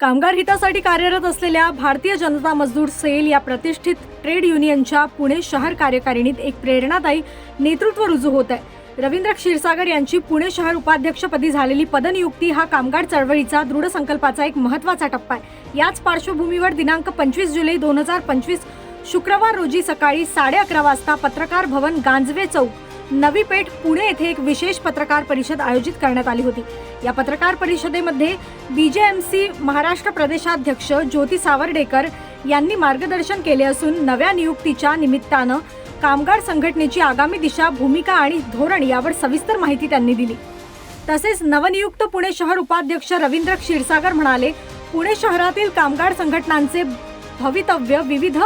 कामगार हितासाठी कार्यरत असलेल्या भारतीय जनता मजदूर सेल या प्रतिष्ठित ट्रेड युनियनच्या पुणे शहर कार्यकारिणीत एक प्रेरणादायी नेतृत्व रुजू होत आहे. रवींद्र क्षीरसागर यांची पुणे शहर उपाध्यक्षपदी झालेली पदनियुक्ती हा कामगार चळवळीचा दृढ संकल्पाचा एक महत्त्वाचा टप्पा आहे. याच पार्श्वभूमीवर दिनांक पंचवीस जुलै दोन हजार पंचवीस शुक्रवार रोजी सकाळी साडे अकरा वाजता पत्रकार भवन गांजवे चौक नवी पेठ पुणे येथे एक विशेष पत्रकार परिषद आयोजित करण्यात आली होती. या पत्रकार परिषदेमध्ये बीजेएमसी महाराष्ट्र प्रदेशाध्यक्ष ज्योती सावर्डेकर यांनी मार्गदर्शन केले असून नव्या नियुक्तीच्या निमित्तानं कामगार संघटनेची आगामी दिशा भूमिका आणि धोरण यावर सविस्तर माहिती त्यांनी दिली. तसेच नवनियुक्त पुणे शहर उपाध्यक्ष रवींद्र क्षीरसागर म्हणाले पुणे शहरातील कामगार संघटनांचे भवितव्य विविध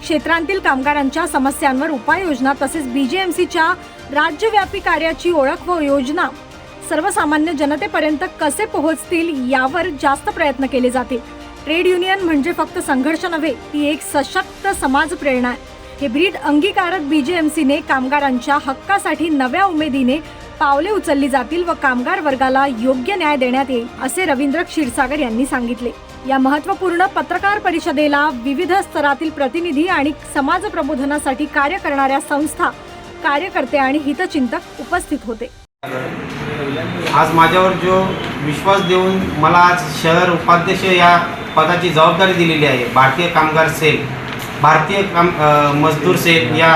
क्षेत्रांतील कामगारांच्या समस्यांवर उपाययोजना तसेच बीजेएमसीच्या राज्यव्यापी कार्याची ओळख व योजना. सर्वसामान्य जनतेपर्यंत कसे पोहोचतील यावर जास्त प्रयत्न केले जातील. ट्रेड युनियन म्हणजे फक्त संघर्ष नव्हे ती एक सशक्त समाज प्रेरणा आहे. हे ब्रीद अंगीकारक बीजेएमसीने कामगारांच्या हक्कासाठी नव्या उमेदीने पावले उचलली जातील व कामगार वर्गाला योग्य न्याय देण्यात येईल असे रवींद्र क्षीरसागर यांनी सांगितले. या महत्त्वपूर्ण पत्रकार परिषदेला विविध स्तरातील प्रतिनिधी आणि समाज प्रबोधनासाठी कार्य करणाऱ्या संस्था कार्यकर्ते आणि हितचिंतक उपस्थित होते आज माझ्यावर जो विश्वास देऊन मला आज शहर उपाध्यक्ष या पदाची जबाबदारी दिलेली आहे भारतीय कामगार सेल भारतीय काम मजदूर सेल या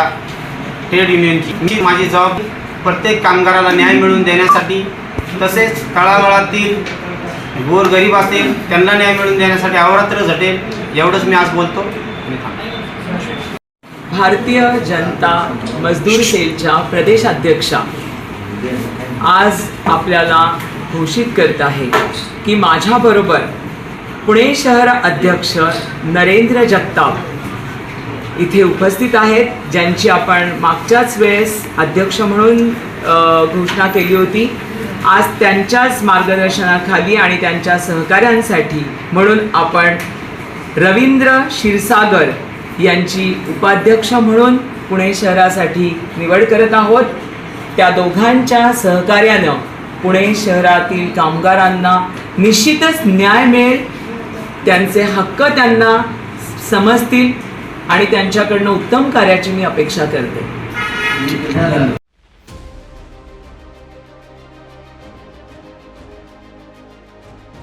ट्रेड युनियनची मी माझी जबाबदारी प्रत्येक कामगाराला न्याय मिळवून देण्यासाठी तसेच तळागाळातील गोरगरीब असेल त्यांना न्याय मिळवून देण्यासाठी अवरात्र झटेल एवढंच मी आज बोलतो मी थांबतो. भारतीय जनता मजदूर सेलच्या प्रदेशाध्यक्षा आज आपल्याला घोषित करत आहे की माझ्याबरोबर पुणे शहर अध्यक्ष नरेंद्र जगताप इथे उपस्थित आहेत ज्यांची आपण मागच्याच वेळेस अध्यक्ष म्हणून घोषणा केली होती. आज त्यांच्याच मार्गदर्शनाखाली आणि त्यांच्या सहकाऱ्यांसाठी म्हणून आपण रवींद्र क्षीरसागर यांची उपाध्यक्ष म्हणून पुणे शहरासाठी निवड करत आहोत. त्या दोघांच्या सहकार्यानं पुणे शहरातील कामगारांना निश्चितच न्याय मिळेल. त्यांचे हक्क त्यांना समजतील आणि त्यांच्याकडनं उत्तम कार्याची मी अपेक्षा करते.